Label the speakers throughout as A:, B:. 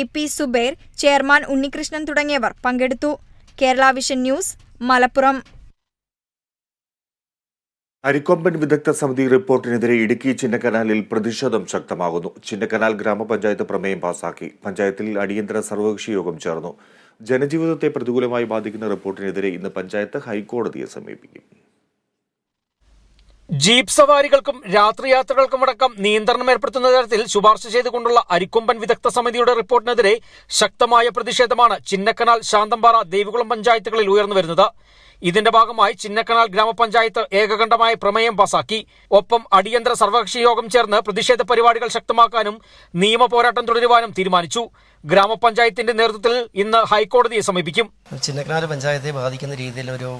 A: E P Zubair chairman Unnikrishnan തുടങ്ങിയവർ പങ്കെടുത്തു. Kerala vision news Malappuram.
B: Arikomban വിദഗ്ധ സമിതി റിപ്പോർട്ടിനെതിരെ ഇടുക്കി ചിന്നക്കനാലിൽ പ്രതിഷേധം ശക്തമാകുന്നു. ചിന്നക്കനാൽ ഗ്രാമപഞ്ചായത്ത് പ്രമേയം പാസാക്കി. പഞ്ചായത്തിൽ അടിയന്തര സർവകക്ഷി യോഗം ചേർന്നു. ജനജീവിതത്തെ പ്രതികൂലമായി ബാധിക്കുന്ന റിപ്പോർട്ടിനെതിരെ ഇന്ന് പഞ്ചായത്ത് ഹൈക്കോടതിയെ സമീപിക്കും.
C: ജീപ്പ് സവാരികൾക്കും രാത്രിയാത്രകൾക്കും അടക്കം നിയന്ത്രണം ഏർപ്പെടുത്തുന്ന തരത്തിൽ ശുപാർശ ചെയ്തുകൊണ്ടുള്ള അരിക്കൊമ്പൻ വിദഗ്ധ സമിതിയുടെ റിപ്പോർട്ടിനെതിരെ ശക്തമായ പ്രതിഷേധമാണ് ചിന്നക്കനാൽ ശാന്തമ്പാറ ദേവികുളം പഞ്ചായത്തുകളിൽ ഉയർന്നു വരുന്നത്. ഇതിന്റെ ഭാഗമായി ചിന്നക്കനാൽ ഗ്രാമപഞ്ചായത്ത് ഏകകണ്ഠമായ പ്രമേയം പാസാക്കി. ഒപ്പം അടിയന്തര സർവകക്ഷി യോഗം ചേർന്ന് പ്രതിഷേധ പരിപാടികൾ ശക്തമാക്കാനും നിയമ പോരാട്ടം തുടരുവാനും തീരുമാനിച്ചു. ഗ്രാമപഞ്ചായത്തിന്റെ നേതൃത്വത്തിൽ ഇന്ന് ഹൈക്കോടതിയെ സമീപിക്കും.
D: ചിന്നക്കനാൽ പഞ്ചായത്തെ ബാധിക്കുന്ന രീതിയിൽ ഒരു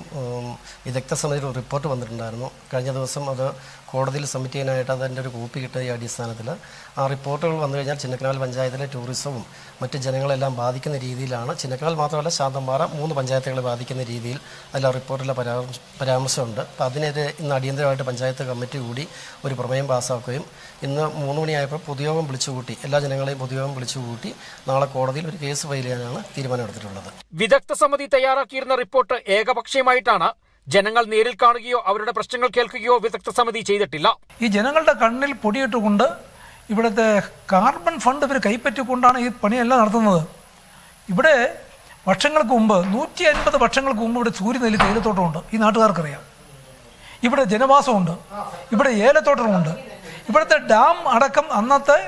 D: വിദഗ്ധ ഒരു റിപ്പോർട്ട് വന്നിട്ടുണ്ടായിരുന്നു. കഴിഞ്ഞ ദിവസം അത് കോടതിയിൽ സബ്മിറ്റ് ചെയ്യാനായിട്ട് അതിന്റെ ഒരു കോപ്പി കിട്ടിയ അടിസ്ഥാനത്തിൽ ആ റിപ്പോർട്ടുകൾ വന്നു കഴിഞ്ഞാൽ ചിന്നക്കനാൽ പഞ്ചായത്തിലെ ടൂറിസവും മറ്റ് ജനങ്ങളെല്ലാം ബാധിക്കുന്ന രീതിയിലാണ്. ചിന്നക്കനാൽ മാത്രമല്ല ശാന്തമ്പാറ മൂന്ന് പഞ്ചായത്തുകളെ ബാധിക്കുന്ന രീതിയിൽ അതിൽ ആ റിപ്പോർട്ടിലെ പരാമർശ പരാമർശമുണ്ട്. അപ്പോൾ അതിനെതിരെ ഇന്ന് അടിയന്തരമായിട്ട് പഞ്ചായത്ത് കമ്മിറ്റി കൂടി ഒരു പ്രമേയം പാസ്സാക്കുകയും ഇന്ന് മൂന്ന് മണിയായപ്പോൾ പൊതുയോഗം വിളിച്ചുകൂട്ടി എല്ലാ ജനങ്ങളെയും പൊതുയോഗം വിളിച്ചുകൂട്ടി നാളെ കോടതിയിൽ ഒരു കേസ് ഫയൽ ചെയ്യാനാണ് തീരുമാനമെടുത്തിട്ടുള്ളത്.
C: വിദഗ്ധ സമിതി തയ്യാറാക്കിയിരുന്ന റിപ്പോർട്ട് ഏകപക്ഷീയമായിട്ടാണ്. ജനങ്ങൾ നേരിൽ കാണുകയോ അവരുടെ പ്രശ്നങ്ങൾ കേൾക്കുകയോ വിദഗ്ധ സമിതി ചെയ്തിട്ടില്ല.
E: ഈ ജനങ്ങളുടെ കണ്ണിൽ പൊടിയിട്ടുകൊണ്ട് ഇവിടുത്തെ കാർബൺ ഫണ്ട് ഇവർ കൈപ്പറ്റിക്കൊണ്ടാണ് ഈ പണിയെല്ലാം നടത്തുന്നത്. ഇവിടെ വർഷങ്ങൾക്ക് മുമ്പ് നൂറ്റി അൻപത് വർഷങ്ങൾക്ക് മുമ്പ് ഇവിടെ സൂര്യനെല്ലി തേയിലത്തോട്ടമുണ്ട്. ഈ നാട്ടുകാർക്കറിയാം. ഇവിടെ ജനവാസമുണ്ട്. ഇവിടെ ഏലത്തോട്ടമുണ്ട്. ഇവിടുത്തെ ഡാം അടക്കം അന്നത്തെ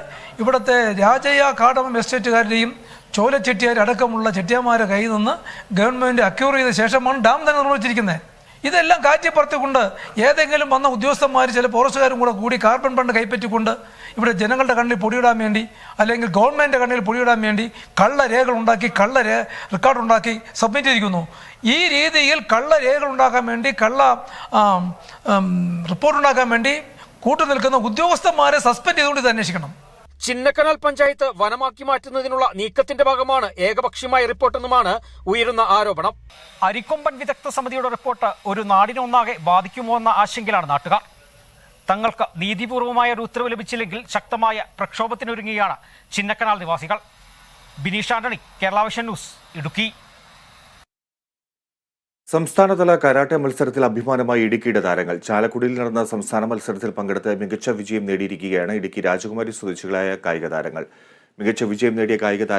E: ഇവിടുത്തെ രാജയ്യ കാടമം എസ്റ്റേറ്റുകാരുടെയും ചോല ചെട്ടിയാരടക്കമുള്ള ചെട്ടിയാമാരെ കയ്യിൽ നിന്ന് ഗവൺമെന്റ് അക്യൂർ ചെയ്ത ശേഷമാണ് ഡാം തന്നെ നിർമ്മിച്ചിരിക്കുന്നത്. ഇതെല്ലാം കാറ്റിപ്പുറത്തിക്കൊണ്ട് ഏതെങ്കിലും വന്ന ഉദ്യോഗസ്ഥന്മാർ ചില ഫോറസ്റ്റുകാരും കൂടെ കൂടി കാർബൺ ഫണ്ട് കൈപ്പറ്റിക്കൊണ്ട് ഇവിടെ ജനങ്ങളുടെ കണ്ണിൽ പൊടിയിടാൻ വേണ്ടി അല്ലെങ്കിൽ ഗവൺമെന്റ് കണ്ണിൽ പൊടിയിടാൻ വേണ്ടി കള്ളരേഖകൾ ഉണ്ടാക്കി കള്ള റെക്കോർഡ് ഉണ്ടാക്കി സബ്മിറ്റ് ചെയ്തിരിക്കുന്നു. ഈ രീതിയിൽ കള്ളരേഖകൾ ഉണ്ടാക്കാൻ വേണ്ടി കള്ള റിപ്പോർട്ട് ഉണ്ടാക്കാൻ വേണ്ടി കൂട്ടുനിൽക്കുന്ന ഉദ്യോഗസ്ഥന്മാരെ സസ്പെൻഡ് ചെയ്തുകൊണ്ട് ഇത് അന്വേഷിക്കണം.
C: ചിന്നക്കനാൽ പഞ്ചായത്ത് വനമാക്കി മാറ്റുന്നതിനുള്ള നീക്കത്തിന്റെ ഭാഗമാണ് ഏകപക്ഷീയമായ റിപ്പോർട്ടെന്നുമാണ് ഉയരുന്ന ആരോപണം. അരിക്കൊമ്പൻ വിദഗ്ധ സമിതിയുടെ റിപ്പോർട്ട് ഒരു നാടിനൊന്നാകെ ബാധിക്കുമോ എന്ന ആശങ്കയിലാണ് നാട്ടുകാർ. തങ്ങൾക്ക് നീതിപൂർവമായ ഒരു ഉത്തരവ് ലഭിച്ചില്ലെങ്കിൽ ശക്തമായ പ്രക്ഷോഭത്തിനൊരുങ്ങിയാണ് ചിന്നക്കനാൽ നിവാസികൾ. Bineesh Antony Kerala vision news Idukki.
B: സംസ്ഥാനതല കരാട്ടെ മത്സരത്തിൽ അഭിമാനമായി ഇടുക്കിയുടെ താരങ്ങൾ. ചാലക്കുടിയിൽ നടന്ന സംസ്ഥാന മത്സരത്തിൽ പങ്കെടുത്ത് മികച്ച വിജയം നേടിയിരിക്കുകയാണ് ഇടുക്കി രാജകുമാരി സ്വദേശികളായ കായിക താരങ്ങൾ. മികച്ച വിജയം നേടിയ കായിക താരങ്ങൾ